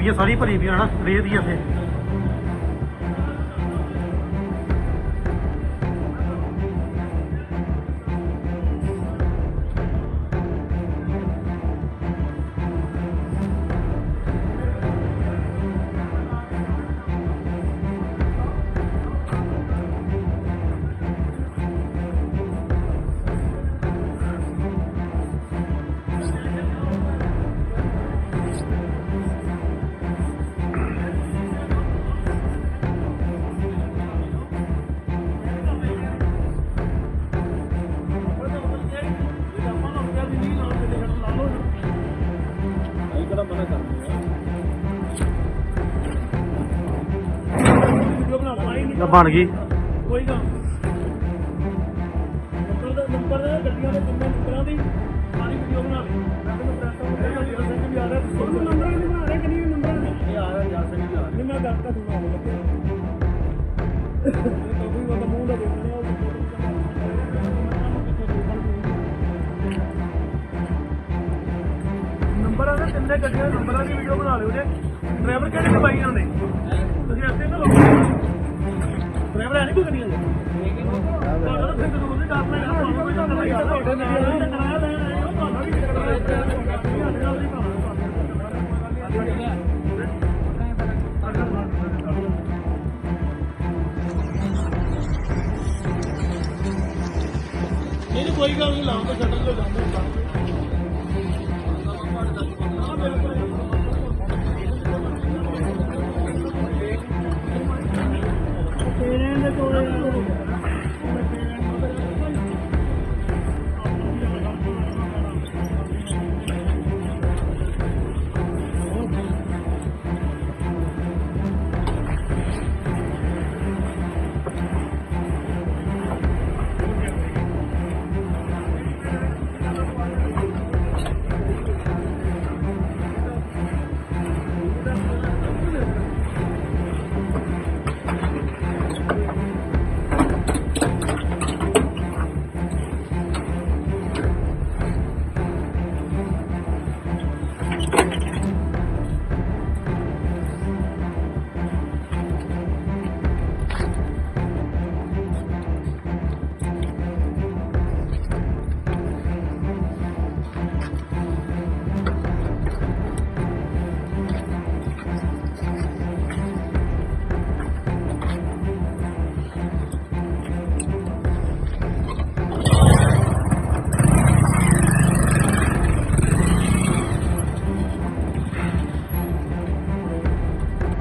ਗੱਡੀਆਂ ਸਾਰੀ ਭਰੀ ਦੀਆਂ ਨਾ ਰੇਹ ਦੀਆਂ ਇੱਥੇ। ਬਣ ਗਈ। ਕੋਈ ਨਾ ਨੰਬਰ ਦਾ ਨੰਬਰ ਦਾ ਗੱਡੀਆਂ ਦੇ ਕਿੰਨੇ ਨੰਬਰਾਂ ਦੀ। ਸਾਰੀ ਵੀਡੀਓ ਬਣਾ ਲਈ। ਮੈਂ ਤੈਨੂੰ ਪ੍ਰੈਸ ਤੋਂ ਕਹਿ ਰਿਹਾ ਸਿੰਘ ਵੀ ਆ ਰਿਹਾ ਤੁਹਾਨੂੰ ਨੰਬਰ ਨਹੀਂ ਬਣਾ ਰਿਹਾ ਕਿੰਨੀ ਨੰਬਰ ਨਹੀਂ ਆ ਰਿਹਾ ਜਾ ਸਿੰਘ ਵੀ ਆ ਰਿਹਾ। ਨਹੀਂ ਮੈਂ ਦੱਸਦਾ ਦੂੰਗਾ ਉਹ ਲੱਗਿਆ। ਕੋਈ ਬੰਦਾ ਮੂੰਹ ਦਾ ਦੇਖਣਾ ਨੰਬਰਾਂ ਦੇ ਤਿੰਨੇ ਗੱਡੀਆਂ ਦੇ ਨੰਬਰਾਂ ਦੀ ਵੀਡੀਓ ਬਣਾ ਲਿਓ ਜੇ। ਡਰਾਈਵਰ ਕਿਹੜੇ ਕਬਾਈਆਂ ਨੇ ਕੋਈ ਗੱਲ ਨਹੀਂ ਲਾਉਂਦੇ ਸ਼ਟਲ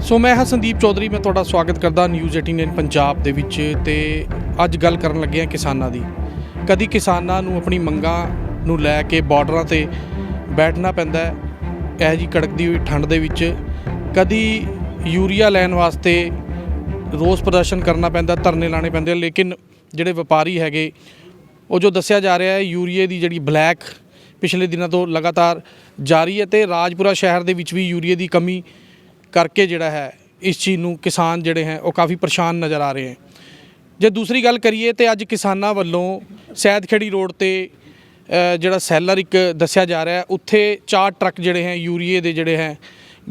ਸੋ ਮੈਂ ਹਾਂ ਸੰਦੀਪ ਚੌਧਰੀ, ਮੈਂ ਤੁਹਾਡਾ ਸਵਾਗਤ ਕਰਦਾ ਨਿਊਜ਼ 18 ਪੰਜਾਬ ਦੇ ਵਿੱਚ ਤੇ ਅੱਜ ਗੱਲ ਕਰਨ ਲੱਗੇ ਹਾਂ ਕਿਸਾਨਾਂ ਦੀ। ਕਦੀ ਕਿਸਾਨਾਂ ਨੂੰ ਆਪਣੀ ਮੰਗਾਂ ਨੂੰ ਲੈ ਕੇ ਬਾਰਡਰਾਂ ਤੇ ਬੈਠਣਾ ਪੈਂਦਾ ਹੈ, ਇਹ ਜੀ ਕੜਕਦੀ ਹੋਈ ਠੰਡ ਦੇ ਵਿੱਚ। ਕਦੀ ਯੂਰੀਆ ਲੈਣ ਵਾਸਤੇ ਰੋਸ ਪ੍ਰਦਰਸ਼ਨ ਕਰਨਾ ਪੈਂਦਾ, ਧਰਨੇ ਲਾਣੇ ਪੈਂਦੇ ਲੇਕਿਨ ਜਿਹੜੇ ਵਪਾਰੀ ਹੈਗੇ, ਉਹ ਜੋ ਦੱਸਿਆ ਜਾ ਰਿਹਾ ਹੈ, ਯੂਰੀਏ ਦੀ ਜਿਹੜੀ ਬਲੈਕ ਪਿਛਲੇ ਦਿਨਾਂ ਤੋਂ ਲਗਾਤਾਰ ਜਾਰੀ ਹੈ ਤੇ ਰਾਜਪੁਰਾ ਸ਼ਹਿਰ ਦੇ ਵਿੱਚ ਵੀ ਯੂਰੀਏ ਦੀ ਕਮੀ ਕਰਕੇ ਜਿਹੜਾ ਹੈ, ਇਸ ਚੀਜ਼ ਨੂੰ ਕਿਸਾਨ ਜਿਹੜੇ ਹੈ, ਉਹ ਕਾਫੀ ਪਰੇਸ਼ਾਨ ਨਜ਼ਰ ਆ ਰਹੇ ਹੈ। ਜੇ ਦੂਸਰੀ ਗੱਲ ਕਰੀਏ ਤੇ ਅੱਜ ਕਿਸਾਨਾਂ ਵੱਲੋਂ ਸੈਦਖੇੜੀ ਰੋਡ ਤੇ ਜਿਹੜਾ ਸੈਲਰ ਇੱਕ ਦੱਸਿਆ ਜਾ ਰਿਹਾ ਉੱਥੇ ਚਾਰ ਟਰੱਕ ਜਿਹੜੇ ਹੈ, ਯੂਰੀਏ ਦੇ ਜਿਹੜੇ ਹੈ,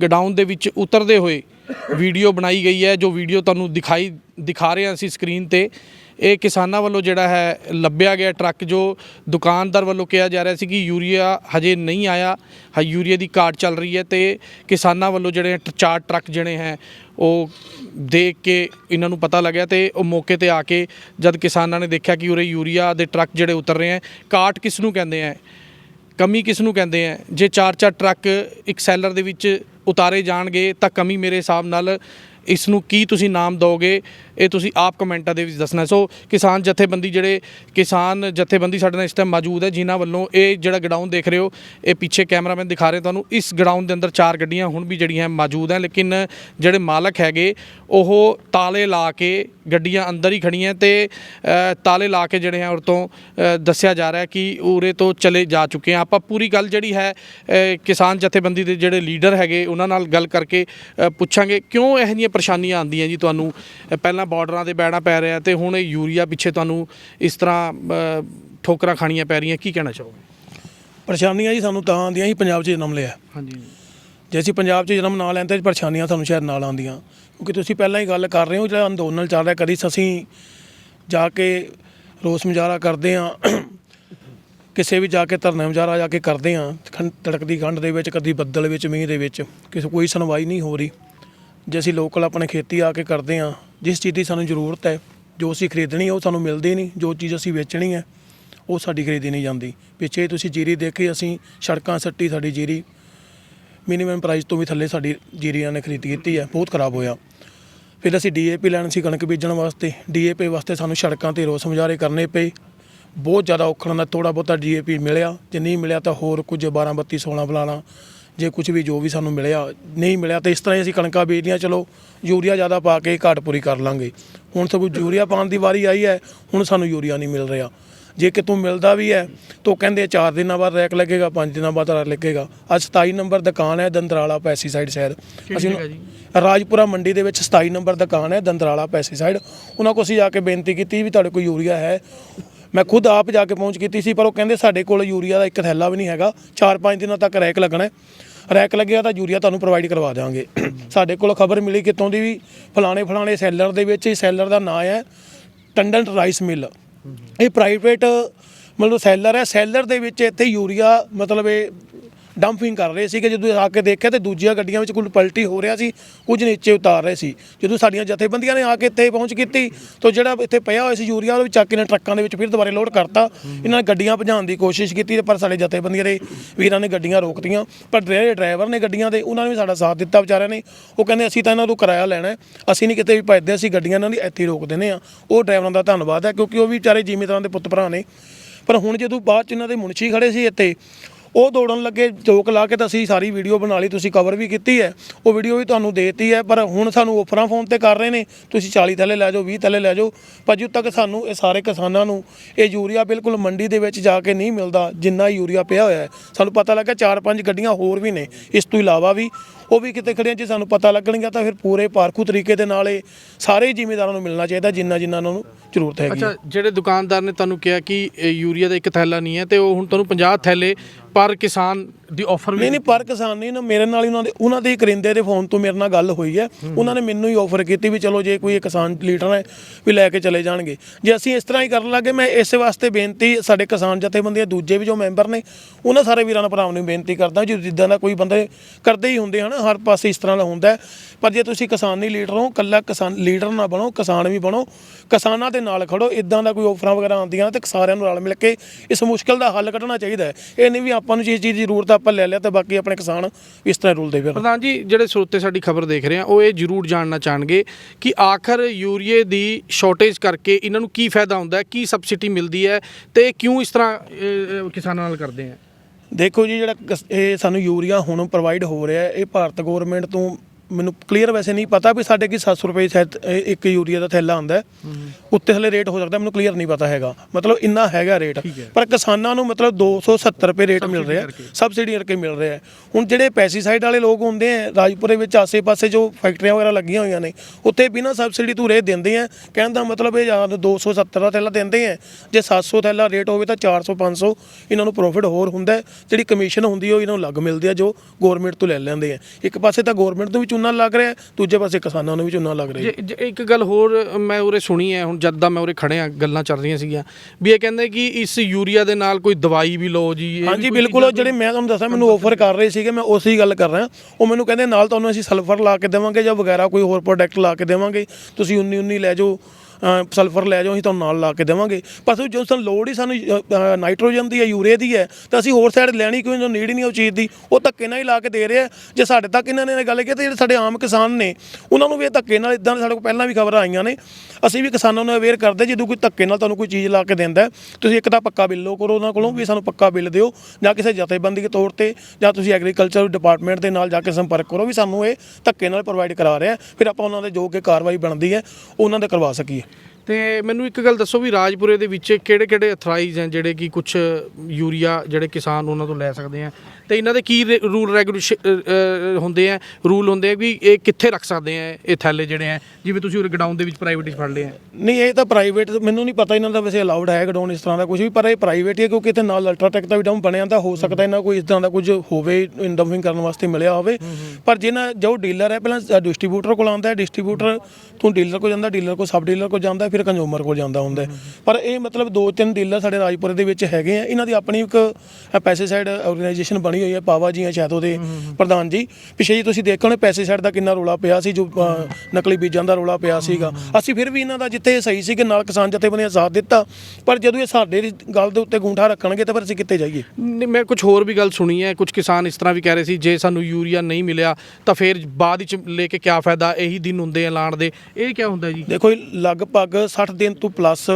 ਗਡਾਊਨ ਦੇ ਵਿੱਚ ਉਤਰਦੇ ਹੋਏ ਵੀਡੀਓ ਬਣਾਈ ਗਈ ਹੈ, ਜੋ ਵੀਡੀਓ ਤੁਹਾਨੂੰ ਦਿਖਾਈ, ਦਿਖਾ ਰਹੇ ਹਾਂ ਅਸੀਂ ਸਕਰੀਨ ਤੇ। ਇਹ ਕਿਸਾਨਾਂ ਵੱਲੋਂ ਜਿਹੜਾ ਹੈ ਲੱਭਿਆ ਗਿਆ ਟਰੱਕ ਜੋ ਦੁਕਾਨਦਾਰ ਵੱਲੋਂ ਕਿਹਾ ਜਾ ਰਿਹਾ ਸੀ ਕਿ ਯੂਰੀਆ ਹਜੇ ਨਹੀਂ ਆਇਆ, ਹ ਯੂਰੀਆ ਦੀ ਘਾਟ ਚੱਲ ਰਹੀ ਹੈ ਤੇ ਕਿਸਾਨਾਂ ਵੱਲੋਂ ਜਿਹੜੇ ਟ- ਚਾਰ ਟਰੱਕ ਜਿਹੜੇ ਹੈ ਉਹ ਦੇਖ ਕੇ ਇਹਨਾਂ ਨੂੰ ਪਤਾ ਲੱਗਿਆ ਤੇ ਉਹ ਮੌਕੇ ਤੇ ਆ ਕੇ ਜਦ ਕਿਸਾਨਾਂ ਨੇ ਦੇਖਿਆ ਕਿ ਉਰੇ ਯੂਰੀਆ ਦੇ ਟਰੱਕ ਜਿਹੜੇ ਉਤਰ ਰਹੇ ਹੈ ਕਾਟ ਕਿਸ ਨੂੰ ਕਹਿੰਦੇ ਹੈ? ਕਮੀ ਕਿਸ ਨੂੰ ਕਹਿੰਦੇ ਆ ਜੇ ਚਾਰ ਚਾਰ ਟਰੱਕ ਇੱਕ ਸੈਲਰ ਦੇ ਵਿੱਚ ਉਤਾਰੇ ਜਾਣਗੇ ਤਾਂ ਕਮੀ ਮੇਰੇ ਹਿਸਾਬ ਨਾਲ ਇਸ ਨੂੰ ਕੀ ਤੁਸੀਂ ਨਾਮ ਦਿਓਗੇ, ਇਹ ਤੁਸੀਂ ਆਪ ਕਮੈਂਟਾਂ ਦੇ ਵਿੱਚ ਦੱਸਣਾ। ਸੋ ਕਿਸਾਨ ਜਥੇਬੰਦੀ ਜਿਹੜੇ, ਕਿਸਾਨ ਜਥੇਬੰਦੀ ਸਾਡੇ ਨਾਲ ਇਸ ਟਾਈਮ ਮੌਜੂਦ ਹੈ, ਜਿਨ੍ਹਾਂ ਵੱਲੋਂ ਇਹ ਜਿਹੜਾ ਗਡਾਊਨ ਦੇਖ ਰਹੇ ਹੋ, ਇਹ ਪਿੱਛੇ ਕੈਮਰਾਮੈਨ ਦਿਖਾ ਰਹੇ ਤੁਹਾਨੂੰ, ਇਸ ਗਡਾਊਨ ਦੇ ਅੰਦਰ ਚਾਰ ਗੱਡੀਆਂ ਹੁਣ ਵੀ ਜਿਹੜੀਆਂ ਮੌਜੂਦ ਹੈ, ਲੇਕਿਨ ਜਿਹੜੇ ਮਾਲਕ ਹੈਗੇ, ਉਹ ਤਾਲੇ ਲਾ ਕੇ ਗੱਡੀਆਂ ਅੰਦਰ ਹੀ ਖੜੀਆਂ ਤੇ ਤਾਲੇ ਲਾ ਕੇ ਜਿਹੜੇ ਆ ਔਰ ਤੋਂ ਦੱਸਿਆ ਜਾ ਰਿਹਾ ਕਿ ਉਰੇ ਤੋਂ ਚਲੇ ਜਾ ਚੁੱਕੇ ਆ। ਆਪਾਂ ਪੂਰੀ ਗੱਲ ਜਿਹੜੀ ਹੈ ਕਿਸਾਨ ਜਥੇਬੰਦੀ ਦੇ ਜਿਹੜੇ ਲੀਡਰ ਹੈਗੇ, ਉਹਨਾਂ ਨਾਲ ਗੱਲ ਕਰਕੇ ਪੁੱਛਾਂਗੇ, ਕਿਉਂ ਇਹੋ ਜਿਹੀਆਂ ਪਰੇਸ਼ਾਨੀਆਂ ਆਉਂਦੀਆਂ ਜੀ ਤੁਹਾਨੂੰ। ਪਹਿਲਾਂ ਬਾਰਡਰਾਂ ਤੇ ਬੈਣਾ ਪੈ ਰਿਹਾ ਤੇ ਹੁਣ ਇਹ ਯੂਰੀਆ ਪਿੱਛੇ ਤੁਹਾਨੂੰ ਇਸ ਤਰ੍ਹਾਂ ਅ, ਠੋਕਰਾਂ ਖਾਣੀਆਂ ਪੈ ਰਹੀਆਂ। ਕੀ ਕਹਿਣਾ ਚਾਹੋਗੇ? ਪਰੇਸ਼ਾਨੀਆਂ ਜੀ ਸਾਨੂੰ ਤਾਂ ਆਉਂਦੀਆਂ ਸੀ ਪੰਜਾਬ 'ਚ ਜਨਮ ਲਿਆ। ਹਾਂਜੀ। ਜੇ ਅਸੀਂ ਪੰਜਾਬ 'ਚ ਜਨਮ ਨਾ ਲੈਂਦੇ ਪਰੇਸ਼ਾਨੀਆਂ ਸਾਨੂੰ ਸ਼ਾਇਦ ਨਾਲ ਆਉਂਦੀਆਂ। ਕਿਉਂਕਿ ਤੁਸੀਂ ਪਹਿਲਾਂ ਹੀ ਗੱਲ ਕਰ ਰਹੇ ਹੋ ਜਿਹੜਾ ਅੰਦੋਲਨ ਚੱਲ ਰਿਹਾ ਕਦੀ ਅਸੀਂ ਜਾ ਕੇ ਰੋਸ ਮੁਜ਼ਾਹਰਾ ਕਰਦੇ ਆ ਕਿਸੇ ਵੀ ਜਾ ਕੇ ਧਰਨਾ ਮੁਜ਼ਾਹਰਾ ਜਾ ਕੇ ਕਰਦੇ ਆ ਤੜਕਦੀ ਗੰਢ ਦੇ ਵਿੱਚ ਕਦੀ ਬੱਦਲ ਵਿੱਚ ਮੀਂਹ ਦੇ ਵਿੱਚ ਕਿਸੇ ਕੋਈ ਸੁਣਵਾਈ ਨਹੀਂ ਹੋ ਰਹੀ। ਜੇ ਅਸੀਂ ਲੋਕਲ ਆਪਣੇ ਖੇਤੀ ਆ ਕੇ ਕਰਦੇ ਆ ਜਿਸ ਚੀਜ਼ ਦੀ ਸਾਨੂੰ ਜ਼ਰੂਰਤ ਹੈ, ਜੋ ਅਸੀਂ ਖਰੀਦਣੀ ਹੈ, ਉਹ ਸਾਨੂੰ ਮਿਲਦੀ ਨਹੀਂ, ਜੋ ਚੀਜ਼ ਅਸੀਂ ਵੇਚਣੀ ਹੈ, ਉਹ ਸਾਡੀ ਖਰੀਦੀ ਨਹੀਂ ਜਾਂਦੀ। ਪਿੱਛੇ ਤੁਸੀਂ ਜੀਰੀ ਦੇਖੀ, ਅਸੀਂ ਸੜਕਾਂ ਸੱਟੀ ਸਾਡੀ ਜੀਰੀ ਮਿਨੀਮਮ ਪ੍ਰਾਈਸ ਤੋਂ ਵੀ ਥੱਲੇ ਸਾਡੀ ਜੀਰੀਆਂ ਨੇ ਖਰੀਦ ਕੀਤੀ ਹੈ, ਬਹੁਤ ਖਰਾਬ ਹੋਇਆ। ਫਿਰ ਅਸੀਂ ਡੀਏਪੀ ਲੈਣ ਸੀ ਕਣਕ ਬੀਜਣ ਵਾਸਤੇ। ਡੀਏਪੀ ਵਾਸਤੇ ਸਾਨੂੰ ਸੜਕਾਂ ਤੇ ਰੋਸ ਮੁਜ਼ਾਹਰੇ ਕਰਨੇ ਪਏ। ਬਹੁਤ ਜ਼ਿਆਦਾ ਔਖਾ ਦਾ ਥੋੜਾ ਬਹੁਤਾ ਡੀਏਪੀ ਮਿਲਿਆ, ਜੇ ਨਹੀਂ ਮਿਲਿਆ ਤਾਂ ਹੋਰ ਕੁਝ 12 32 16 ਬੁਲਾਣਾ ਜੇ ਕੁਝ ਵੀ ਜੋ ਵੀ ਸਾਨੂੰ ਮਿਲਿਆ ਨਹੀਂ ਮਿਲਿਆ ਤਾਂ ਇਸ ਤਰ੍ਹਾਂ ਹੀ ਅਸੀਂ ਕਣਕਾਂ ਬੀਜਦੀਆਂ ਚਲੋ ਯੂਰੀਆ ਜ਼ਿਆਦਾ ਪਾ ਕੇ ਘਾਟ ਪੂਰੀ ਕਰ ਲਾਂਗੇ। ਹੁਣ ਸਗੋਂ ਯੂਰੀਆ ਪਾਉਣ ਦੀ ਵਾਰੀ ਆਈ ਹੈ ਹੁਣ ਸਾਨੂੰ ਯੂਰੀਆ ਨਹੀਂ ਮਿਲ ਰਿਹਾ। ਜੇ ਕਿਤੋਂ ਮਿਲਦਾ ਵੀ ਹੈ ਤਾਂ ਕਹਿੰਦੇ 4 ਦਿਨਾਂ ਬਾਅਦ ਰੈਕ ਲੱਗੇਗਾ 5 ਦਿਨਾਂ ਬਾਅਦ ਰੈਕ ਲੱਗੇਗਾ। ਅੱਜ 27 ਨੰਬਰ ਦੁਕਾਨ ਹੈ ਦੰਦਰਾਲਾ ਪੈਸੀਸਾਈਡ ਸ਼ਹਿਰ। ਅਸੀਂ? ਰਾਜਪੁਰਾ ਮੰਡੀ ਦੇ ਵਿੱਚ 27 ਨੰਬਰ ਦੁਕਾਨ ਹੈ ਦੰਦਰਾਲਾ ਪੈਸੀਸਾਈਡ ਉਹਨਾਂ ਕੋਲ ਅਸੀਂ ਜਾ ਕੇ ਬੇਨਤੀ ਕੀਤੀ ਵੀ ਤੁਹਾਡੇ ਕੋਲ ਯੂਰੀਆ ਹੈ। ਮੈਂ ਖੁਦ ਆਪ ਜਾ ਕੇ ਪਹੁੰਚ ਕੀਤੀ ਸੀ ਪਰ ਉਹ ਕਹਿੰਦੇ ਸਾਡੇ ਕੋਲ ਯੂਰੀਆ ਦਾ ਇੱਕ ਥੈਲਾ ਵੀ ਨਹੀਂ ਹੈਗਾ। 4-5 ਦਿਨਾਂ ਤੱਕ ਰੈਕ ਲੱਗਣਾ ਹੈ। ਰੈਕ ਲੱਗਿਆ ਤਾਂ ਯੂਰੀਆ ਤੁਹਾਨੂੰ ਪ੍ਰੋਵਾਈਡ ਕਰਵਾ ਦਾਂਗੇ ਸਾਡੇ ਕੋਲ ਖਬਰ ਮਿਲੀ ਕਿਤੋਂ ਦੀ ਵੀ ਫਲਾਣੇ ਫਲਾਣੇ ਸੈਲਰ ਦੇ ਵਿੱਚ ਹੀ ਸੈਲਰ ਦਾ ਨਾਂ ਹੈ ਟੰਡਨ ਰਾਈਸ ਮਿਲ ਇਹ ਪ੍ਰਾਈਵੇਟ ਮਤਲਬ ਸੈਲਰ ਹੈ। ਸੈਲਰ ਦੇ ਵਿੱਚ ਇੱਥੇ ਯੂਰੀਆ ਮਤਲਬ ਇਹ ਡੰਪਿੰਗ ਕਰ ਰਹੇ ਸੀਗੇ, ਜਦੋਂ ਆ ਕੇ ਦੇਖਿਆ ਤੇ ਦੂਜੀਆਂ ਗੱਡੀਆਂ ਵਿੱਚ ਕੁਝ ਪਲਟੀ ਹੋ ਰਿਹਾ ਸੀ, ਕੁਝ ਨੀਚੇ ਉਤਾਰ ਰਹੇ ਸੀ। ਜਦੋਂ ਸਾਡੀਆਂ ਜਥੇਬੰਦੀਆਂ ਨੇ ਆ ਕੇ ਇੱਥੇ ਪਹੁੰਚ ਕੀਤੀ, ਤਾਂ ਜਿਹੜਾ ਇੱਥੇ ਪਿਆ ਹੋਇਆ ਸੀ ਯੂਰੀਆ, ਉਹ ਵੀ ਚੱਕ ਕੇ ਟਰੱਕਾਂ ਦੇ ਵਿੱਚ ਫਿਰ ਦੁਬਾਰੇ ਲੋਡ ਕਰਤਾ। ਇਹਨਾਂ ਨੇ ਗੱਡੀਆਂ ਭਜਾਉਣ ਦੀ ਕੋਸ਼ਿਸ਼ ਕੀਤੀ, ਪਰ ਸਾਡੇ ਜਥੇਬੰਦੀਆਂ ਦੇ ਵੀਰਾਂ ਨੇ ਗੱਡੀਆਂ ਰੋਕਤੀਆਂ, ਪਰ ਜਿਹੜੇ ਡਰਾਈਵਰ ਨੇ ਗੱਡੀਆਂ ਦੇ, ਉਹਨਾਂ ਨੇ ਵੀ ਸਾਡਾ ਸਾਥ ਦਿੱਤਾ ਵਿਚਾਰਿਆਂ ਨੇ। ਉਹ ਕਹਿੰਦੇ, ਅਸੀਂ ਤਾਂ ਇਹਨਾਂ ਤੋਂ ਕਿਰਾਇਆ ਲੈਣਾ ਅਸੀਂ ਨਹੀਂ ਕਿਤੇ ਵੀ ਭੱਜਦੇ, ਅਸੀਂ ਗੱਡੀਆਂ ਇਹਨਾਂ ਦੀ ਇੱਥੇ ਹੀ ਰੋਕ ਦਿੰਦੇ ਆ ਉਹ ਡਰਾਈਵਰਾਂ ਦਾ ਧੰਨਵਾਦ ਹੈ, ਕਿਉਂਕਿ ਉਹ ਵੀ ਵਿਚਾਰੇ ਜ਼ਿਮੀਂਦਾਰਾਂ ਦੇ ਪੁੱਤ ਭਰਾ ਨੇ। ਪਰ ਹੁਣ ਜਦੋਂ ਬਾਅਦ ਚ ਇਹਨਾਂ ਦੇ ਮੁਨਸ਼ੀ ਖੜੇ ਸੀ ਇੱਥੇ ਉਹ ਦੌੜਨ ਲੱਗੇ, ਚੌਕ ਲਾ ਕੇ ਤਾਂ ਅਸੀਂ ਸਾਰੀ ਵੀਡੀਓ ਬਣਾ ਲਈ, ਤੁਸੀਂ ਕਵਰ ਵੀ ਕੀਤੀ ਹੈ। ਉਹ ਵੀਡੀਓ ਵੀ ਤੁਹਾਨੂੰ ਦੇਤੀ ਹੈ, ਪਰ ਹੁਣ ਸਾਨੂੰ ਆਫਰਾਂ ਫੋਨ ਤੇ ਕਰ ਰਹੇ ਨੇ। ਤੁਸੀਂ 40 ਥੱਲੇ ਲੈ ਜਾਓ 20 ਥੱਲੇ ਲੈ ਜਾਓ। ਪਰ ਜਦੋਂ ਤੱਕ ਸਾਨੂੰ ਇਹ ਸਾਰੇ ਕਿਸਾਨਾਂ ਨੂੰ ਇਹ ਯੂਰੀਆ ਬਿਲਕੁਲ ਮੰਡੀ ਦੇ ਵਿੱਚ ਜਾ ਕੇ ਨਹੀਂ ਮਿਲਦਾ, ਜਿੰਨਾ ਯੂਰੀਆ ਪਿਆ ਹੋਇਆ ਹੈ। ਸਾਨੂੰ ਪਤਾ ਲੱਗਾ ਚਾਰ ਪੰਜ ਗੱਡੀਆਂ ਹੋਰ ਵੀ ਨੇ, ਇਸ ਤੋਂ ਇਲਾਵਾ ਵੀ। ਉਹ ਵੀ ਕਿਤੇ ਖੜੀਆਂ ਜੇ ਸਾਨੂੰ ਪਤਾ ਲੱਗਣਗਾ ਤਾਂ ਫਿਰ ਪੂਰੇ ਪਾਰਖੂ ਤਰੀਕੇ ਦੇ ਨਾਲ ਇਹ ਸਾਰੇ ਜ਼ਿਮੀਦਾਰਾਂ ਨੂੰ ਮਿਲਣਾ ਚਾਹੀਦਾ, ਜਿੰਨਾ ਜਿੰਨਾ ਉਹਨਾਂ ਨੂੰ ਜ਼ਰੂਰਤ ਹੈਗੀ ਹੈ। ਅੱਛਾ, ਜਿਹੜੇ ਦੁਕਾਨਦਾਰ ਨੇ ਤੁਹਾਨੂੰ ਕਿਹਾ ਕਿ ਇਹ ਯੂਰੀਆ ਦਾ ਇੱਕ ਥੈਲਾ ਨਹੀਂ ਹੈ, ਤੇ ਉਹ ਹੁਣ ਤੁਹਾਨੂੰ 50 ਥੈਲੇ ਪਰ ਕਿਸਾਨ ਦੀ ਆਫਰ ਨਹੀਂ ਨਹੀਂ ਪਰ ਕਿਸਾਨ ਨਹੀਂ ਨਾ ਮੇਰੇ ਨਾਲ ਹੀ ਉਹਨਾਂ ਦੇ ਉਹਨਾਂ ਦੇ ਕਰਿੰਦੇ ਦੇ ਫੋਨ ਤੋਂ ਮੇਰੇ ਨਾਲ ਗੱਲ ਹੋਈ ਹੈ। ਉਹਨਾਂ ਨੇ ਮੈਨੂੰ ਹੀ ਆਫਰ ਕੀਤੀ ਵੀ ਚਲੋ ਜੇ ਕੋਈ ਕਿਸਾਨ ਲੀਡਰ ਹੈ ਵੀ ਲੈ ਕੇ ਚਲੇ ਜਾਣਗੇ। ਜੇ ਅਸੀਂ ਇਸ ਤਰ੍ਹਾਂ ਹੀ ਕਰਨ ਲੱਗੇ ਮੈਂ ਇਸੇ ਵਾਸਤੇ ਬੇਨਤੀ ਸਾਡੇ ਕਿਸਾਨ ਜਥੇਬੰਦੀਆਂ ਦੂਜੇ ਵੀ ਜੋ ਮੈਂਬਰ ਨੇ ਉਹਨਾਂ ਸਾਰੇ ਵੀਰਾਂ ਨੂੰ ਭਰਾਵਾਂ ਨੂੰ ਬੇਨਤੀ ਕਰਦਾ ਜੇ ਜਿੱਦਾਂ ਦਾ ਕੋਈ ਬੰਦੇ ਕਰਦੇ ਹੀ ਹੁੰਦੇ ਹਨ ਹਰ ਪਾਸੇ ਇਸ ਤਰ੍ਹਾਂ ਦਾ ਹੁੰਦਾ। ਪਰ ਜੇ ਤੁਸੀਂ ਕਿਸਾਨ ਨਹੀਂ ਲੀਡਰ ਹੋ ਕੱਲਾ ਕਿਸਾਨ ਲੀਡਰ ਨਾ ਬਣੋ ਕਿਸਾਨ ਵੀ ਬਣੋ ਕਿਸਾਨਾਂ ਦੇ ਨਾਲ ਖੜੋ ਇਦਾਂ ਦਾ ਕੋਈ ਆਫਰਾਂ ਵਗੈਰਾ ਆਉਂਦੀਆਂ ਤੇ ਸਾਰਿਆਂ ਨੂੰ ਰਲ ਮਿਲ ਕੇ ਇਸ ਮੁਸ਼ਕਲ ਦਾ ਹੱਲ ਕੱਢਣਾ ਚਾਹੀਦਾ ਹੈ। ਇਹ ਨਹੀਂ ਵੀ ਆਪਾਂ ਨੂੰ ਜਿਸ ਚੀਜ਼ ਦੀ ਜ਼ਰੂਰਤ ਆ, ਆਪਾਂ ਲੈ ਲਿਆ ਤੇ ਬਾਕੀ ਆਪਣੇ ਕਿਸਾਨ ਇਸ ਤਰ੍ਹਾਂ ਰੁਲਦੇ ਫਿਰਨ। ਪ੍ਰਧਾਨ ਜੀ ਜਿਹੜੇ ਸਰੋਤੇ ਸਾਡੀ ਖਬਰ ਦੇਖ ਰਹੇ ਆ ਉਹ ਇਹ ਜ਼ਰੂਰ ਜਾਣਨਾ ਚਾਹਣਗੇ ਕਿ ਆਖਰ ਯੂਰੀਏ ਦੀ ਸ਼ਾਰਟੇਜ ਕਰਕੇ ਇਹਨਾਂ ਨੂੰ ਕੀ ਫਾਇਦਾ ਹੁੰਦਾ ਹੈ ਕੀ ਸਬਸਿਡੀ ਮਿਲਦੀ ਹੈ ਤੇ ਕਿਉਂ ਇਸ ਤਰ੍ਹਾਂ ਕਿਸਾਨਾਂ ਨਾਲ ਕਰਦੇ ਆ? ਦੇਖੋ ਜੀ ਜਿਹੜਾ ਕਸ- ਇਹ ਸਾਨੂੰ ਯੂਰੀਆ ਹੁਣ ਪ੍ਰੋਵਾਈਡ ਹੋ ਰਿਹਾ ਹੈ ਇਹ ਭਾਰਤ ਗਵਰਨਮੈਂਟ ਤੋਂ ਮੈਨੂੰ ਕਲੀਅਰ ਵੈਸੇ ਨਹੀਂ ਪਤਾ ਵੀ ਸਾਡੇ ਕੀ 700 ਰੁਪਏ ਸ਼ਾਇਦ ਇਹ ਇੱਕ ਯੂਰੀਆ ਦਾ ਥੈਲਾ ਆਉਂਦਾ ਹੈ। ਉੱਤੇ ਹਲੇ ਰੇਟ ਹੋ ਸਕਦਾ ਮੈਨੂੰ ਕਲੀਅਰ ਨਹੀਂ ਪਤਾ ਹੈਗਾ। ਮਤਲਬ ਇੰਨਾ ਹੈਗਾ ਰੇਟ ਪਰ ਕਿਸਾਨਾਂ ਨੂੰ ਮਤਲਬ 270 ਰੁਪਏ ਰੇਟ ਮਿਲ ਰਿਹਾ ਸਬਸਿਡੀ ਕਰਕੇ। ਮਿਲ ਰਿਹਾ ਹੈ। ਹੁਣ ਜਿਹੜੇ ਪੈਸਟੀਸਾਈਡ ਵਾਲੇ ਲੋਕ ਹੁੰਦੇ ਆ ਰਾਜਪੁਰੇ ਵਿੱਚ ਆਸੇ-ਪਾਸੇ ਜੋ ਫੈਕਟਰੀਆਂ ਵਗੈਰਾ ਲੱਗੀਆਂ ਹੋਈਆਂ ਨੇ ਉੱਥੇ ਬਿਨਾਂ ਸਬਸਿਡੀ ਤੋਂ ਰੇਟ ਦਿੰਦੇ ਆ ਕਹਿਣ ਦਾ ਮਤਲਬ ਇਹ ਜਾਂ 270 ਦਾ ਥੈਲਾ ਦਿੰਦੇ ਆ ਜੇ 700 ਥੈਲਾ ਰੇਟ ਹੋਵੇ ਤਾਂ 400 500 ਇਹਨਾਂ ਨੂੰ ਪ੍ਰੋਫਿਟ ਹੋਰ ਹੁੰਦਾ ਹੈ। ਜਿਹੜੀ ਕਮਿਸ਼ਨ ਹੁੰਦੀ ਹੈ ਉਹ ਇਹਨਾਂ ਨੂੰ ਲੱਗ ਮਿਲਦੀ ਆ ਜੋ ਗਵਰਨਮੈਂਟ ਤੋਂ ਲੈ ਲੈਂਦੇ ਆ ਇੱਕ ਪਾਸੇ ਤਾਂ ਗਵਰਨਮੈਂਟ ਤੋਂ ਵੀ ਚੂਨਾ ਲੱਗ ਰਿਹਾ ਦੂਜੇ ਪਾਸੇ ਕਿਸਾਨਾਂ ਨੂੰ ਵੀ ਚੂਨਾ ਲੱਗ ਰਿਹਾ। ਜੇ- ਜੇ ਇੱਕ ਗੱਲ ਹੋਰ ਮੈਂ ਉਰੇ ਸੁਣੀ ਹੈ ਹੁਣ ਜਦ ਦਾ ਮੈਂ ਉਰੇ ਖੜਿਆ ਗੱਲਾਂ ਚੱਲ ਰਹੀਆਂ ਸੀਗੀਆਂ ਵੀ ਇਹ ਕਹਿੰਦੇ ਕਿ ਇਸ ਯੂਰੀਆ ਦੇ ਨਾਲ ਕੋਈ ਦਵਾਈ ਵੀ ਲਓ ਜੀ ਇਹ ਵੀ ਹਾਂਜੀ ਕੋਈ ਬਿਲਕੁਲ ਉਹ ਚੀਜ਼ਾਂ ਜਿਹੜੇ ਮੈਂ ਤੁਹਾਨੂੰ ਦੱਸਿਆ ਮੈਨੂੰ ਆਫਰ ਕਰ ਰਹੇ ਸੀਗੇ ਮੈਂ ਉਸੇ ਹੀ ਗੱਲ ਕਰ ਰਿਹਾ। ਉਹ ਮੈਨੂੰ ਕਹਿੰਦੇ ਨਾਲ ਤੁਹਾਨੂੰ ਅਸੀਂ ਸਲਫਰ ਲਾ ਕੇ ਦੇਵਾਂਗੇ ਜਾਂ ਵਗੈਰਾ ਕੋਈ ਹੋਰ ਪ੍ਰੋਡਕਟ ਲਾ ਕੇ ਦੇਵਾਂਗੇ। ਤੁਸੀਂ 19 19 ਲੈ ਜਾਓ। ਸਲਫਰ ਲੈ ਜਾਓ, ਅਸੀਂ ਤੁਹਾਨੂੰ ਨਾਲ ਲਾ ਕੇ ਦੇਵਾਂਗੇ। ਪਰ ਜੋ ਜੋ ਸਾਨੂੰ ਲੋੜ ਹੀ ਸਾਨੂੰ ਨਾਈਟ੍ਰੋਜਨ ਦੀ ਹੈ, ਯੂਰੀਆ ਦੀ ਹੈ, ਤਾਂ ਅਸੀਂ ਹੋਰ ਸਾਈਡ ਲੈਣੀ ਕਿਉਂ ਜੋ ਨੀਡ ਹੀ ਨਹੀਂ ਉਹ ਚੀਜ਼ ਦੀ, ਉਹ ਧੱਕੇ ਨਾਲ ਹੀ ਲਾ ਕੇ ਦੇ ਰਿਹਾ ਜੇ ਸਾਡੇ ਤੱਕ ਇਹਨਾਂ ਨੇ ਇਹ ਗੱਲ ਕੀਤੀ ਤੇ ਜਿਹੜੇ ਸਾਡੇ ਆਮ ਕਿਸਾਨ ਨੇ, ਉਹਨਾਂ ਨੂੰ ਵੀ ਇਹ ਧੱਕੇ ਨਾਲ ਇਦਾਂ ਸਾਡੇ ਕੋਲ ਪਹਿਲਾਂ ਵੀ ਖਬਰਾਂ ਆਈਆਂ ਨੇ। ਅਸੀਂ ਵੀ ਕਿਸਾਨਾਂ ਨੂੰ ਅਵੇਅਰ ਕਰਦੇ ਜਦੋਂ ਕੋਈ ਧੱਕੇ ਨਾਲ ਤੁਹਾਨੂੰ ਕੋਈ ਚੀਜ਼ ਲਾ ਕੇ ਦਿੰਦਾ ਤੁਸੀਂ ਇੱਕ ਤਾਂ ਪੱਕਾ ਬਿੱਲ ਲਓ ਕਰੋ ਉਹਨਾਂ ਕੋਲੋਂ, ਵੀ ਸਾਨੂੰ ਪੱਕਾ ਬਿੱਲ ਦਿਓ, ਜਾਂ ਕਿਸੇ ਜਥੇਬੰਦੀ ਦੇ ਤੌਰ ਤੇ, ਜਾਂ ਤੁਸੀਂ ਐਗਰੀਕਲਚਰ ਡਿਪਾਰਟਮੈਂਟ ਦੇ ਨਾਲ ਜਾ ਕੇ ਸੰਪਰਕ ਕਰੋ, ਵੀ ਸਾਨੂੰ ਇਹ ਧੱਕੇ ਨਾਲ ਪ੍ਰੋਵਾਈਡ ਕਰਾ ਰਿਹਾ ਫਿਰ ਆਪਾਂ ਉਹਨਾਂ ਦੇ ਜੋ ਕਿ ਕਾਰਵਾਈ ਬਣਦੀ ਹੈ, ਉਹਨਾਂ ਦੇ ਕਰਵਾ ਸਕੀਏ। ਤੇ ਮੈਨੂੰ ਇੱਕ ਗੱਲ ਦੱਸੋ ਵੀ ਰਾਜਪੁਰੇ ਦੇ ਵਿੱਚ ਕਿਹੜੇ ਕਿਹੜੇ ਅਥਰਾਈਜ਼ ਹੈ ਜਿਹੜੇ ਕਿ ਕੁਝ ਯੂਰੀਆ ਜਿਹੜੇ ਕਿਸਾਨ ਉਹਨਾਂ ਤੋਂ ਲੈ ਸਕਦੇ ਆ? ਤੇ ਇਹਨਾਂ ਦੇ ਕੀ ਰੂਲ ਰੈਗੂਲੇਸ਼ਨ ਹੁੰਦੇ ਆ? ਰੂਲ ਹੁੰਦੇ ਆ ਵੀ ਇਹ ਕਿੱਥੇ ਰੱਖ ਸਕਦੇ ਆ ਇਹ ਥੈਲੇ ਜਿਹੜੇ ਆ? ਜਿਵੇਂ ਤੁਸੀਂ ਉਹ ਗਡਾਊਨ ਦੇ ਵਿੱਚ ਪ੍ਰਾਈਵੇਟ ਵਿੱਚ ਫੜ ਲਏ ਆ। ਨਹੀਂ ਇਹ ਤਾਂ ਪ੍ਰਾਈਵੇਟ ਮੈਨੂੰ ਨਹੀਂ ਪਤਾ ਇਹਨਾਂ ਦਾ ਵੈਸੇ ਅਲਾਉਡ ਹੈ ਗਡਾਊਨ ਇਸ ਤਰ੍ਹਾਂ ਦਾ ਕੁਝ ਵੀ ਪਰ ਇਹ ਪ੍ਰਾਈਵੇਟ ਹੀ ਹੈ ਕਿਉਂਕਿ ਇੱਥੇ ਨਾਲ ਅਲਟਰਾਟੈਕ ਦਾ ਵੀ ਡਾਊਨ ਬਣਿਆ ਤਾਂ ਹੋ ਸਕਦਾ ਇਹਨਾਂ ਕੋਈ ਇਸ ਤਰ੍ਹਾਂ ਦਾ ਕੁਝ ਹੋਵੇ ਡੰਪਿੰਗ ਕਰਨ ਵਾਸਤੇ ਮਿਲਿਆ ਹੋਵੇ। ਪਰ ਜਿਹਨਾਂ ਜੋ ਡੀਲਰ ਹੈ ਪਹਿਲਾਂ ਡਿਸਟ੍ਰੀਬਿਊਟਰ ਕੋਲ ਆਉਂਦਾ ਹੈ ਡਿਸਟ੍ਰੀਬਿਊਟਰ ਤੋਂ ਡੀਲਰ ਕੋਲ ਜਾਂਦਾ ਡੀਲਰ ਕੋਲ ਸਬ ਡੀਲਰ ਕੋਲ ਜਾਂਦਾ ਫਿਰ ਕੰਜ਼ੂਮਰ ਕੋਲ ਜਾਂਦਾ ਹੁੰਦਾ। ਪਰ ਇਹ ਮਤਲਬ ਦੋ ਤਿੰਨ ਡੀਲਰ ਸਾਡੇ ਰਾਜਪੁਰੇ ਦੇ ਵਿੱਚ ਹੈਗੇ ਆ ਇਹਨਾਂ ਦੀ ਆਪਣੀ ਇੱਕ ਪੈਸੇਸਾਈਡ ਆਰਗੇਨਾਈਜੇਸ਼ਨ ਬਣੀ ਹੋਈ ਹੈ ਪਾਵਾ ਜੀ ਆ ਸ਼ਾਇਦ ਉਹਦੇ ਪ੍ਰਧਾਨ ਜੀ। ਪਿਛੇ ਜੀ ਤੁਸੀਂ ਦੇਖੋ ਨੇ ਪੈਸੇਸਾਈਡ ਦਾ ਕਿੰਨਾ ਰੋਲਾ ਪਿਆ ਸੀ ਜੋ ਨਕਲੀ ਬੀਜਾਂ ਦਾ ਰੋਲਾ ਪਿਆ ਸੀਗਾ। ਅਸੀਂ ਫਿਰ ਵੀ ਇਹਨਾਂ ਦਾ ਜਿੱਥੇ ਸਹੀ ਸੀ ਕਿ ਨਾਲ ਕਿਸਾਨ ਜਥੇਬੰਦੀਆਂ ਸਾਥ ਦਿੱਤਾ। ਪਰ ਜਦੋਂ ਇਹ ਸਾਡੇ ਦੀ ਗੱਲ ਦੇ ਉੱਤੇ ਗੂੰਠਾ ਰੱਖਣਗੇ ਤਾਂ ਫਿਰ ਅਸੀਂ ਕਿੱਥੇ ਜਾਈਏ? ਮੈਂ ਕੁਝ ਹੋਰ ਵੀ ਗੱਲ ਸੁਣੀ ਹੈ। ਕੁਝ ਕਿਸਾਨ ਇਸ ਤਰ੍ਹਾਂ ਵੀ ਕਹਿ ਰਹੇ ਸੀ ਜੇ ਸਾਨੂੰ ਯੂਰੀਆ ਨਹੀਂ ਮਿਲਿਆ ਤਾਂ ਫਿਰ ਬਾਅਦ ਵਿੱਚ ਲੈ ਕੇ ਕੀ ਫਾਇਦਾ? ਇਹੀ ਦਿਨ ਹੁੰਦੇ ਲਾਣ ਦੇ। ਇਹ ਕੀ ਹੁੰਦਾ ਜੀ? ਦੇਖੋ ਲਗਭਗ 60 ਦਿਨ ਤੋਂ ਪਲੱਸ